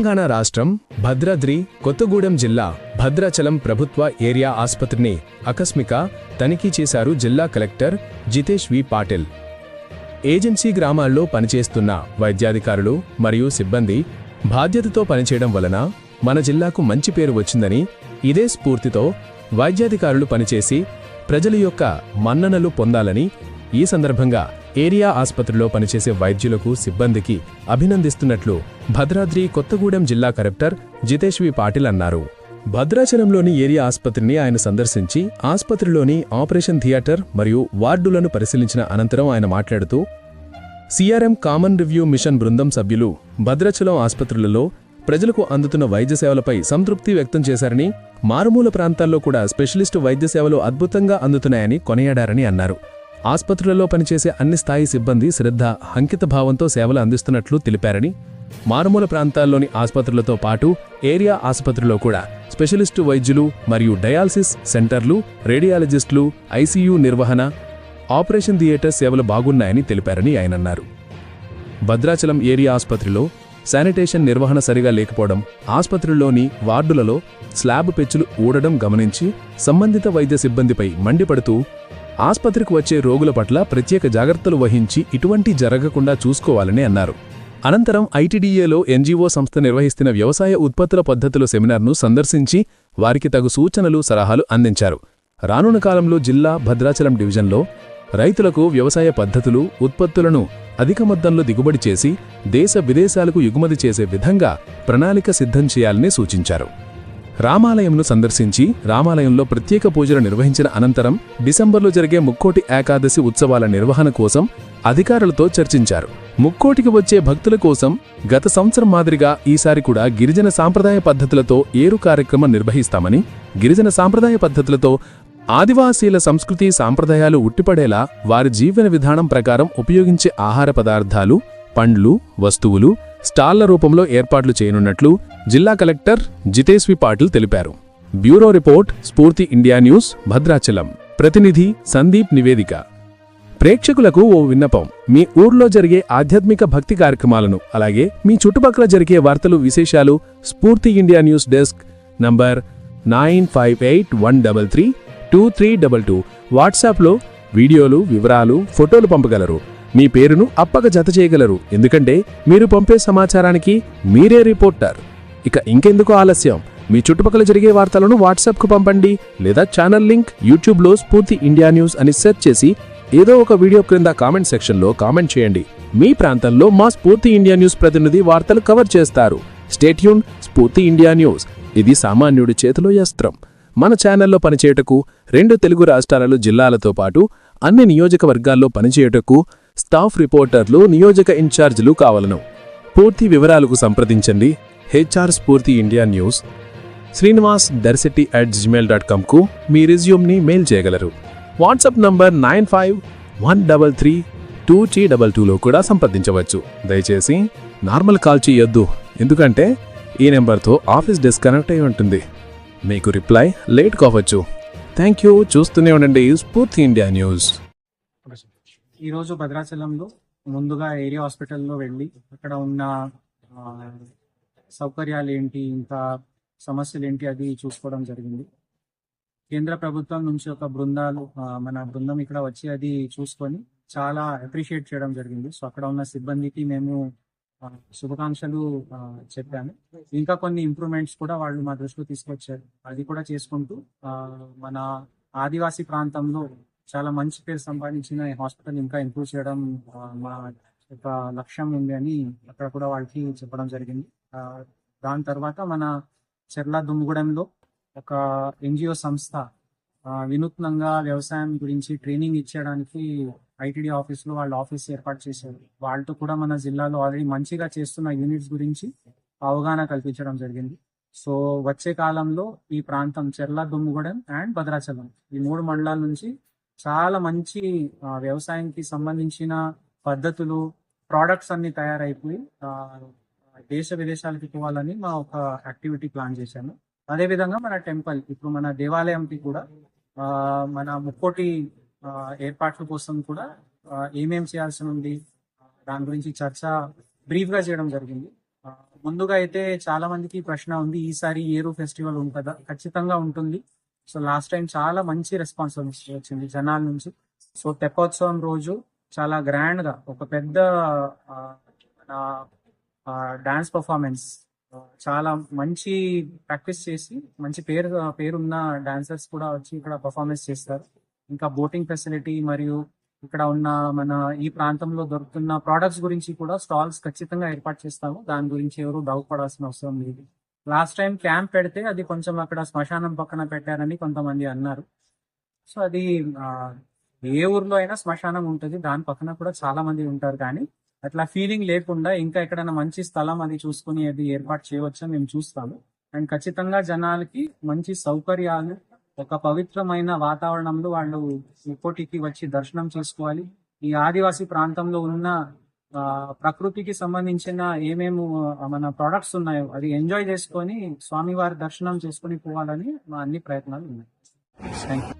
తెలంగాణ రాష్ట్రం భద్రాద్రి కొత్తగూడెం జిల్లా భద్రాచలం ప్రభుత్వ ఏరియా ఆసుపత్రిని ఆకస్మిక తనిఖీ చేశారు జిల్లా collector Jitesh V. Patil. Agency గ్రామాల్లో పనిచేస్తున్న వైద్యాధికారులు మరియు సిబ్బంది బాధ్యతతో పనిచేయడం వలన మన జిల్లాకు మంచి పేరు వచ్చిందని ఇదే స్ఫూర్తితో వైద్యాధికారులు పనిచేసి ప్రజల యొక్క మన్ననలు పొందాలని ఈ సందర్భంగా ఏరియా ఆసుపత్రిలో పనిచేసే వైద్యులకు సిబ్బందికి అభినందిస్తున్నట్లు భద్రాద్రి కొత్తగూడెం జిల్లా కలెక్టర్ జితేష్వి పాటిల్ అన్నారు. భద్రాచలంలోని ఏరియా ఆసుపత్రిని ఆయన సందర్శించి ఆసుపత్రిలోని ఆపరేషన్ థియేటర్ మరియు వార్డులను పరిశీలించిన అనంతరం ఆయన మాట్లాడుతూ సిఆర్ఎం కామన్ రివ్యూ మిషన్ బృందం సభ్యులు భద్రాచలం ఆసుపత్రులలో ప్రజలకు అందుతున్న వైద్య సేవలపై సంతృప్తి వ్యక్తం చేశారని మారుమూల ప్రాంతాల్లో కూడా స్పెషలిస్టు వైద్య సేవలు అద్భుతంగా అందుతున్నాయని కొనియాడారని అన్నారు. ఆసుపత్రులలో పనిచేసే అన్ని స్థాయి సిబ్బంది శ్రద్ధ అంకిత భావంతో సేవలు అందిస్తున్నట్లు తెలిపారని మారుమూల ప్రాంతాల్లోని ఆసుపత్రులతో పాటు ఏరియా ఆసుపత్రిలో కూడా స్పెషలిస్టు వైద్యులు మరియు డయాలసిస్ సెంటర్లు రేడియాలజిస్టులు ఐసీయూ నిర్వహణ ఆపరేషన్ థియేటర్ సేవలు బాగున్నాయని తెలిపారని ఆయన అన్నారు. భద్రాచలం ఏరియా ఆసుపత్రిలో శానిటేషన్ నిర్వహణ సరిగా లేకపోవడం ఆసుపత్రిలోని వార్డులలో స్లాబ్ పెచ్చులు ఊడడం గమనించి సంబంధిత వైద్య సిబ్బందిపై మండిపడుతూ ఆసుపత్రికి వచ్చే రోగుల పట్ల ప్రత్యేక జాగ్రత్తలు వహించి ఇటువంటి జరగకుండా చూసుకోవాలని అన్నారు. అనంతరం ఐటీడీఏలో ఎన్జీఓ సంస్థ నిర్వహిస్తున్న వ్యవసాయ ఉత్పత్తుల పద్ధతుల సెమినార్ను సందర్శించి వారికి తగు సూచనలు సలహాలు అందించారు. రానున్న కాలంలో జిల్లా భద్రాచలం డివిజన్లో రైతులకు వ్యవసాయ పద్ధతులు ఉత్పత్తులను అధిక మొత్తంలో దిగుబడి చేసి దేశ విదేశాలకు ఎగుమతి చేసే విధంగా ప్రణాళిక సిద్ధం చేయాలని సూచించారు. రామాలయంను సందర్శించి రామాలయంలో ప్రత్యేక పూజలు నిర్వహించిన అనంతరం డిసెంబర్లో జరిగే ముక్కోటి ఏకాదశి ఉత్సవాల నిర్వహణ కోసం అధికారులతో చర్చించారు. ముక్కోటికి వచ్చే భక్తుల కోసం గత సంవత్సరం మాదిరిగా ఈసారి కూడా గిరిజన సాంప్రదాయ పద్ధతులతో ఏరు కార్యక్రమం నిర్వహిస్తామని గిరిజన సాంప్రదాయ పద్ధతులతో ఆదివాసీల సంస్కృతి సాంప్రదాయాలు ఉట్టిపడేలా వారి జీవన విధానం ప్రకారం ఉపయోగించే ఆహార పదార్థాలు పండ్లు వస్తువులు స్టాళ్ళ రూపంలో ఏర్పాట్లు చేయనున్నట్లు జిల్లా కలెక్టర్ జితేశ్వి పాటిల్ తెలిపారు. Bureau report Spoorthi India news Bhadrachalam. ప్రతినిధి సందీప్ నివేదిక. ప్రేక్షకులకు ఓ విన్నపం. మీ ఊర్లో జరిగే ఆధ్యాత్మిక భక్తి కార్యక్రమాలను అలాగే మీ చుట్టుపక్కల జరిగే వార్తలు విశేషాలు Spoorthi India news desk number nine five eight one double three two three double two. వాట్సాప్లో వీడియోలు వివరాలు ఫోటోలు పంపగలరు. మీ పేరును అప్పక జత చేయగలరు. ఎందుకంటే మీరు పంపే సమాచారానికి మీరే రిపోర్టర్. ఇక ఇంకెందుకు ఆలస్యం? మీ చుట్టుపక్కల జరిగే వార్తలను వాట్సాప్కు పంపండి లేదా ఛానల్ లింక్ యూట్యూబ్లో స్ఫూర్తి ఇండియా న్యూస్ అని సెర్చ్ చేసి ఏదో ఒక వీడియో క్రింద కామెంట్ సెక్షన్లో కామెంట్ చేయండి. మీ ప్రాంతంలో మా స్ఫూర్తి ఇండియా న్యూస్ ప్రతినిధి వార్తలు కవర్ చేస్తారు. స్టేట్యూన్ స్ఫూర్తి ఇండియా న్యూస్. ఇది సామాన్యుడి చేతిలో యస్త్రం మన ఛానల్లో పనిచేయటకు రెండు తెలుగు రాష్ట్రాలలో జిల్లాలతో పాటు అన్ని నియోజకవర్గాల్లో పనిచేయుటకు స్టాఫ్ రిపోర్టర్లు నియోజక ఇన్ఛార్జీలు కావలను. పూర్తి వివరాలకు సంప్రదించండి. HR Spoorthi India news. Srinivas Darshetti at Gmail dot కామ్కు మీ రిజ్యూమ్ని మెయిల్ చేయగలరు. WhatsApp number nine five one double three two three double టూలో కూడా సంప్రదించవచ్చు. దయచేసి నార్మల్ కాల్ చేయొద్దు. ఎందుకంటే ఈ నెంబర్తో ఆఫీస్ డిస్కనెక్ట్ అయి ఉంటుంది. మీకు రిప్లై లేట్ కావచ్చు థ్యాంక్ యూ చూస్తూనే ఉండండి. స్ఫూర్తి ఇండియా న్యూస్ ఈరోజు భద్రాచలంలో ముందుగా ఏరియా హాస్పిటల్లో వెళ్ళి అక్కడ ఉన్న సౌకర్యాలు ఏంటి ఇంకా సమస్యలు ఏంటి అది చూసుకోవడం జరిగింది. కేంద్ర ప్రభుత్వం నుంచి ఒక బృందాలు మన బృందం ఇక్కడ వచ్చి అది చూసుకొని చాలా అప్రిషియేట్ చేయడం జరిగింది. సో అక్కడ ఉన్న సిబ్బందికి మేము శుభాకాంక్షలు చెప్పాను. చెప్పాము ఇంకా కొన్ని ఇంప్రూవ్మెంట్స్ కూడా వాళ్ళు మా దృష్టికి తీసుకొచ్చారు. అది కూడా చేసుకుంటూ మన ఆదివాసీ ప్రాంతంలో చాలా మంచి పేరు సంపాదించిన ఈ హాస్పిటల్ ఇంకా ఇంప్రూవ్ చేయడం మా ఒక లక్ష్యం ఉంది అని అక్కడ కూడా వాళ్ళకి చెప్పడం జరిగింది. దాని తర్వాత మన చెర్ల దుమ్ముగూడెంలో ఒక ఎన్జిఓ సంస్థ వినూత్నంగా వ్యవసాయం గురించి ట్రైనింగ్ ఇచ్చేయడానికి ఐటీడీ ఆఫీస్లో వాళ్ళు ఆఫీస్ ఏర్పాటు చేశారు. వాళ్ళతో కూడా మన జిల్లాలో ఆల్రెడీ మంచిగా చేస్తున్న యూనిట్స్ గురించి అవగాహన కల్పించడం జరిగింది. సో వచ్చే కాలంలో ఈ ప్రాంతం చెర్ల దుమ్ముగూడెం అండ్ భద్రాచలం ఈ మూడు మండలాల నుంచి చాలా మంచి వ్యవసాయానికి సంబంధించిన పద్ధతులు ప్రోడక్ట్స్ అన్ని తయారైపోయి దేశ విదేశాలకి పోవాలని మా ఒక యాక్టివిటీ ప్లాన్ చేశాము. అదే విధంగా మన టెంపుల్ ఇప్పుడు మన దేవాలయంకి కూడా మన ముక్కోటి ఏర్పాట్ల కోసం కూడా ఏమేమి ఏమేం చేయాల్సి ఉంది దాని గురించి చర్చ బ్రీఫ్గా చేయడం జరిగింది. ముందుగా అయితే చాలా మందికి ప్రశ్న ఉంది ఈసారి ఏరు ఫెస్టివల్ ఉంటుందా ఖచ్చితంగా ఉంటుంది. సో లాస్ట్ టైం చాలా మంచి రెస్పాన్స్ వచ్చింది జనాల నుంచి. సో తెప్పోత్సవం రోజు చాలా గ్రాండ్గా ఒక పెద్ద డాన్స్ పర్ఫార్మెన్స్ చాలా మంచి ప్రాక్టీస్ చేసి మంచి పేరు పేరున్న డాన్సర్స్ కూడా వచ్చి ఇక్కడ పర్ఫార్మెన్స్ చేస్తారు. ఇంకా బోటింగ్ ఫెసిలిటీ మరియు ఇక్కడ ఉన్న మన ఈ ప్రాంతంలో దొరుకుతున్న ప్రోడక్ట్స్ గురించి కూడా స్టాల్స్ ఖచ్చితంగా ఏర్పాటు చేస్తాము. దాని గురించి ఎవరు డౌట్ పడాల్సిన అవసరం లేదు. లాస్ట్ టైం క్యాంప్ పెడితే అది కొంచెం అక్కడ శ్మశానం పక్కన పెట్టారని కొంతమంది అన్నారు. సో అది ఏ ఊర్లో అయినా శ్మశానం ఉంటుంది. దాని పక్కన కూడా చాలా మంది ఉంటారు కానీ అట్లా ఫీలింగ్ లేకుండా ఇంకా ఎక్కడైనా మంచి స్థలం అది చూసుకుని అది ఏర్పాటు చేయవచ్చని మేము చూస్తాము. అండ్ ఖచ్చితంగా జనాలకి మంచి సౌకర్యాలు ఒక పవిత్రమైన వాతావరణంలో వాళ్ళు ఇప్పటికి వచ్చి దర్శనం చేసుకోవాలి. ఈ ఆదివాసీ ప్రాంతంలో ఉన్న ఆ, ప్రకృతికి సంబంధించిన ఏమేమి మన ప్రొడక్ట్స్ ఉన్నాయో అది ఎంజాయ్ చేసుకొని స్వామివారి దర్శనం చేసుకొని పోవాలని మా అన్ని ప్రయత్నాలు ఉన్నాయి. థ్యాంక్ యూ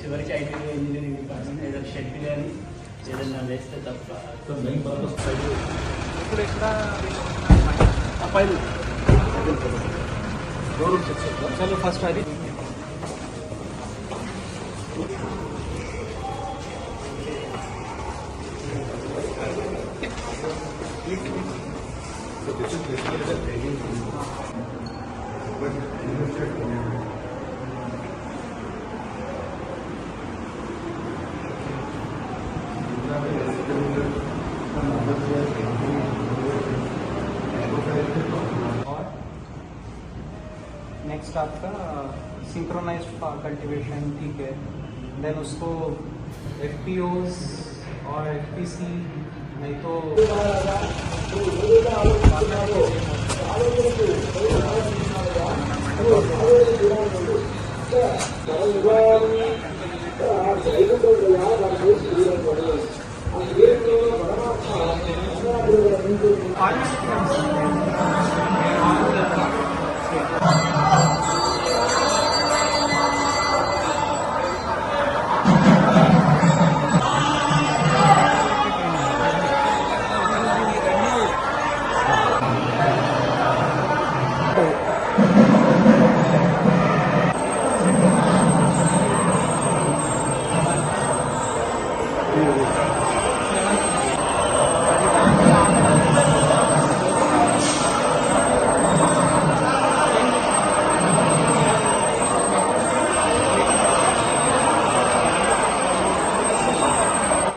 చివరికి ఐటీ ఇంజనీరింగ్ డిపార్ట్మెంట్ ఏదైనా షెడ్ కానీ ఏదైనా వేస్తే తప్ప ఇప్పుడు ఎక్కడ పైన చలో ఫస్ట్ అది और नेक्स्ट आपका सिंक्रोनाइज कल्टीवेशन ठीक है. देन उसको एफ़ और एफ़ पी सी नहीं तो 아, 많이 시키면